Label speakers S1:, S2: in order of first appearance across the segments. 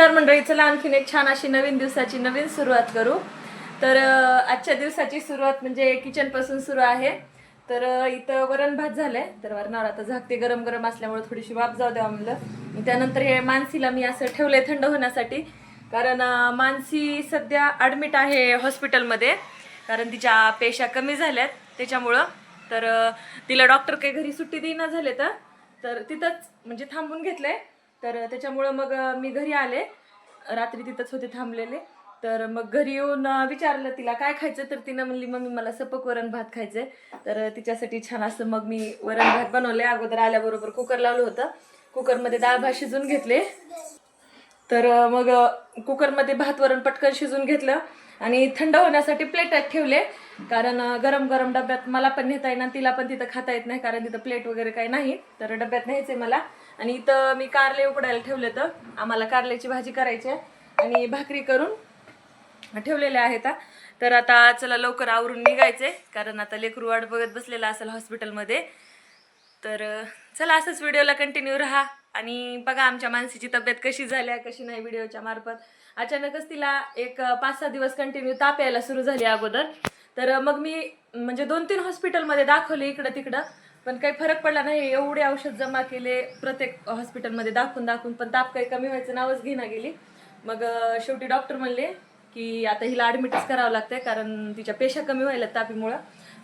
S1: नमस्कार मंडळी चला आणखीन एक छान अशी नवीन दिवसाची नवीन सुरुवात करू. तर आजच्या दिवसाची सुरुवात म्हणजे किचनपासून सुरू आहे. तर इथं वरण भात झालंय. तर वरणावर आता झाकते गरम गरम असल्यामुळे थोडीशी वाफ जाऊ द्यावं म्हणलं. त्यानंतर हे मानसीला मी असं ठेवलंय थंड होण्यासाठी. कारण मानसी सध्या ॲडमिट आहे हॉस्पिटलमध्ये कारण तिच्या पेशा कमी झाल्यात त्याच्यामुळं. तर तिला डॉक्टर काही घरी सुट्टी देईना झाले तर तर तिथंच म्हणजे थांबून घेतलंय. तर त्याच्यामुळं मग मी घरी आले. रात्री तिथंच होते थांबलेले. तर मग घरी येऊन विचारलं तिला काय खायचं तर तिनं म्हणली मम्मी मला सपक वरण भात खायचंय. तर तिच्यासाठी छान असं मग मी वरण भात बनवले अगोदर आल्याबरोबर कुकर लावलं होतं. कुकरमध्ये डाळ भात शिजून घेतले. तर मग कुकरमध्ये भात वरण पटकन शिजून घेतलं आणि थंड होण्यासाठी प्लेटात ठेवले. कारण गरम गरम डब्यात मला पण नेता येणार तिला पण तिथं खाता येत नाही कारण तिथं प्लेट वगैरे काही नाही. तर डब्यात न्यायचंय मला. आणि इथं मी कारले उकडायला ठेवले तर आम्हाला कारल्याची भाजी करायची आहे. आणि भाकरी करून ठेवलेल्या आहेत तर आता चला लवकर आवरून निघायचंय कारण आता लेकरू वाट बघत बसलेला असेल हॉस्पिटलमध्ये. तर चला असंच व्हिडिओला कंटिन्यू राहा. आणि बघा आमच्या मानसीची तब्येत कशी झाली कशी नाही व्हिडिओच्या मार्फत. अचानकच तिला एक पाच सहा दिवस कंटिन्यू ताप यायला सुरू झाली अगोदर. तर मग मी म्हणजे दोन तीन हॉस्पिटलमध्ये दाखवले इकडं तिकडं पण काही फरक पडला नाही एवढे औषध जमा केले प्रत्येक हॉस्पिटलमध्ये दाखवून दाखवून पण ताप काही कमी व्हायचं नावच घेणा गेली. मग शेवटी डॉक्टर म्हणले की आता हिला ॲडमिटच करावं लागतंय कारण तिच्या पेशा कमी व्हायला तापीमुळं.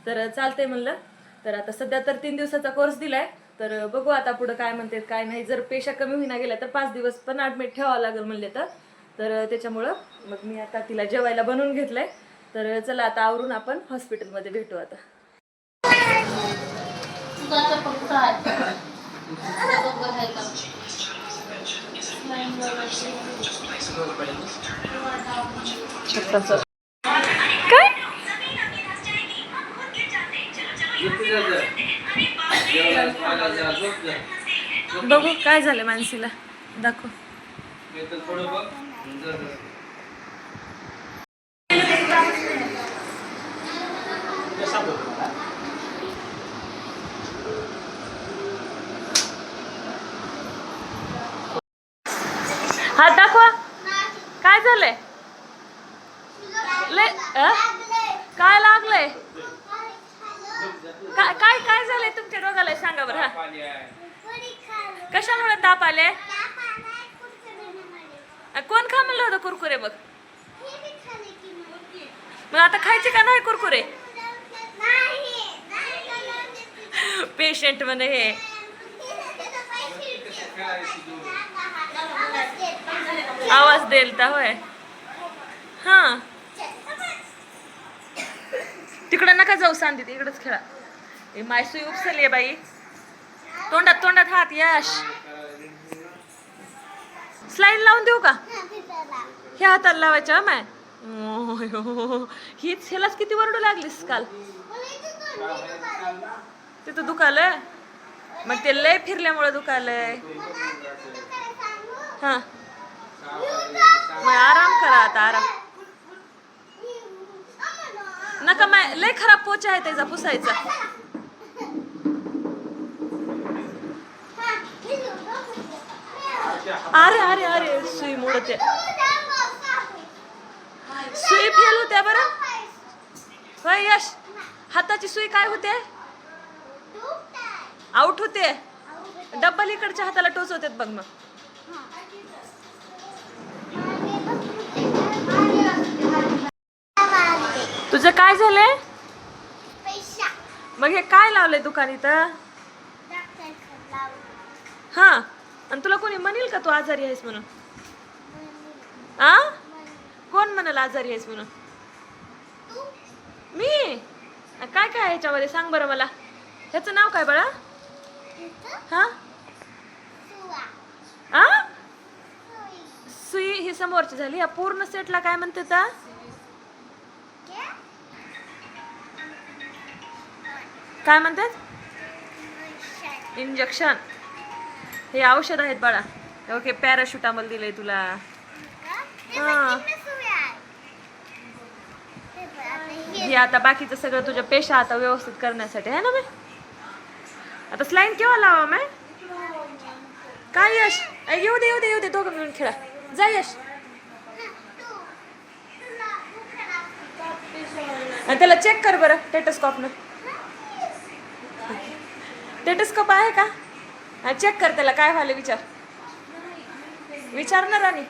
S1: तर चालतंय म्हणलं. तर आता सध्या तर तीन दिवसाचा कोर्स दिलाय. तर बघू आता पुढं काय म्हणतात काय नाही. जर पेशा कमी होईना गेल्या तर पाच दिवस पण ॲडमिट ठेवावं लागेल म्हणले तर. तर त्याच्यामुळं मग मी आता तिला जेवायला बनवून घेतलंय. तर चला आता आवरून आपण हॉस्पिटलमध्ये भेटू आता.
S2: दुधाचं फक्त आहे.
S1: काय? बघू काय झालं मानसीला. दाखव. हात दाखवा. काय झालंय? ले? काय लागलंय? काय काय काय झालंय तुमच्या डोक्याला सांगा बरं हा. कशामुळे ताप आले? कोण खा म्हणलं होतं कुरकुरे मग मग आता खायचे का नाही कुरकुरे? पेशंट म्हणे हे. आवाज देईल होय. हां. तिकडं नका जाऊ सांगते इकडंच खेळा. हे मायसुई उपसली आहे बाई. तोंडात तोंडात हात यश. स्लाईन लावून देऊ का? ह्या हाताला लावायच्या माय? हो, हो, हो. हीच हिलाच किती वरडू लागलीस काल? तिथं दुखालय. मग ते लय फिरल्यामुळे दुखालय. हा. मग आराम करा आता आराम. नका माय लय खराब पोचा आहे त्याचा पुसायचा. अरे अरे अरे सुई मोडते. सुई फेल होते बर. होय यश हाताची सुई काय होते? आउट होते. डब्बल इकडच्या हाताला टोच होते बघ मग. तुझं काय झालंय? मग हे काय लावलंय दुकान इथं हा. आणि तुला कोणी म्हणेल का तू आजारी आहेस म्हणून? आ? कोण म्हणाल आजारी आहेस म्हणून? मी? काय काय ह्याच्यामध्ये सांग बरं मला. ह्याचं नाव काय बाळा? हा? आ? सुई. ही समोरची झाली. या पूर्ण सेटला काय म्हणते ता? काय म्हणतात? इंजेक्शन हे औषध आहेत बाळा. ओके पॅराशुटामल दिलंय तुला. हा? हे आता बाकीचं सगळं तुझ्या पेशा आता व्यवस्थित करण्यासाठी आहे ना बे आता स्लाईन केव्हा लावा मॅ काय यश? येऊ दे येऊ दे येऊ दे दोघं मिळून खेळा. जा यश. आणि त्याला चेक कर बरं टेटस्कॉपनं टेटस्कोप आहे का? हा चेक कर त्याला काय व्हायला विचार. विचार ना राणी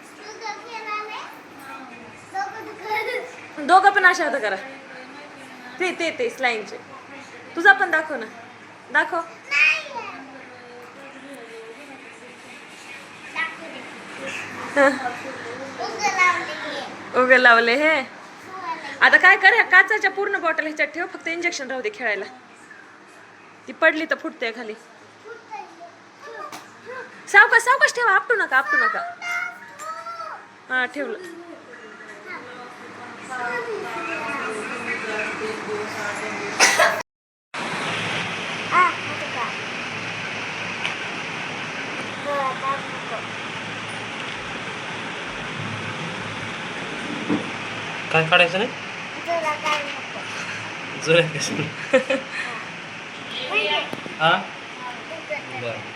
S1: दोघं पण अशा होतं करा. ते ते ते स्लाईनचे तुझा पण दाखव ना. दाखव. उगे लावले हे. आता काय कर काचाच्या पूर्ण बॉटल ह्याच्यात ठेव फक्त इंजेक्शन राहू दे खेळायला. ती पडली तर फुटते खाली. सावकाश सावकाश ठेवा आपटू नका आपटू नका. हा ठेवलं.
S3: काय काढायचं नाही? जुऱ्या कसं हा? बरं.